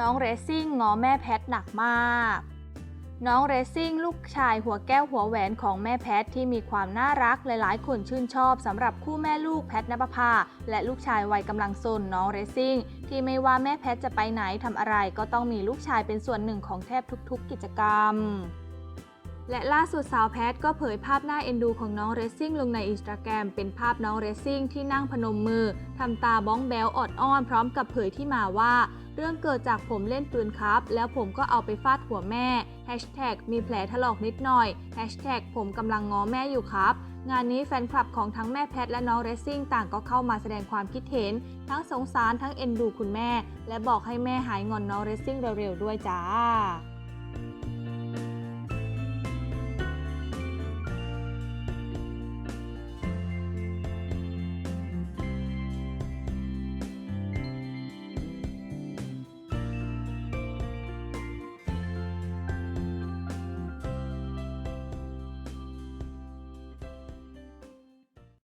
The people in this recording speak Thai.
น้องเรซซิ่งง้อแม่แพทหนักมาก น้องเรซซิ่งลูกชายหัวแก้วหัวแหวนของแม่แพทที่มีความน่ารักหลายๆ คนชื่นชอบสำหรับคู่แม่ลูกแพทนภพาและลูกชายวัยกำลังซนน้องเรซซิ่งที่ไม่ว่าแม่แพทจะไปไหนทำอะไรก็ต้องมีลูกชายเป็นส่วนหนึ่งของแทบทุกๆ กิจกรรมและล่าสุดสาวแพทก็เผยภาพหน้าเอ็นดูของน้องเรซซิ่งลงในอินสตาแกรมเป็นภาพน้องเรซซิ่งที่นั่งพนมมือทำตาบ้องแบวอดอ้อนพร้อมกับเผยที่มาว่า เรื่องเกิดจากผมเล่นปืนครับ แล้วผมก็เอาไปฟาดหัวแม่ Hashtag มีแผลถลอกนิดหน่อย Hashtag ผมกำลังง้อแม่อยู่ครับ งานนี้แฟนคลับของทั้งแม่แพทและน้องเรซซิ่งต่างก็เข้ามาแสดงความคิดเห็น ทั้งสงสารทั้งเอ็นดูคุณแม่ และบอกให้แม่หายงอนน้องเรซซิ่งเร็วๆด้วยจ้า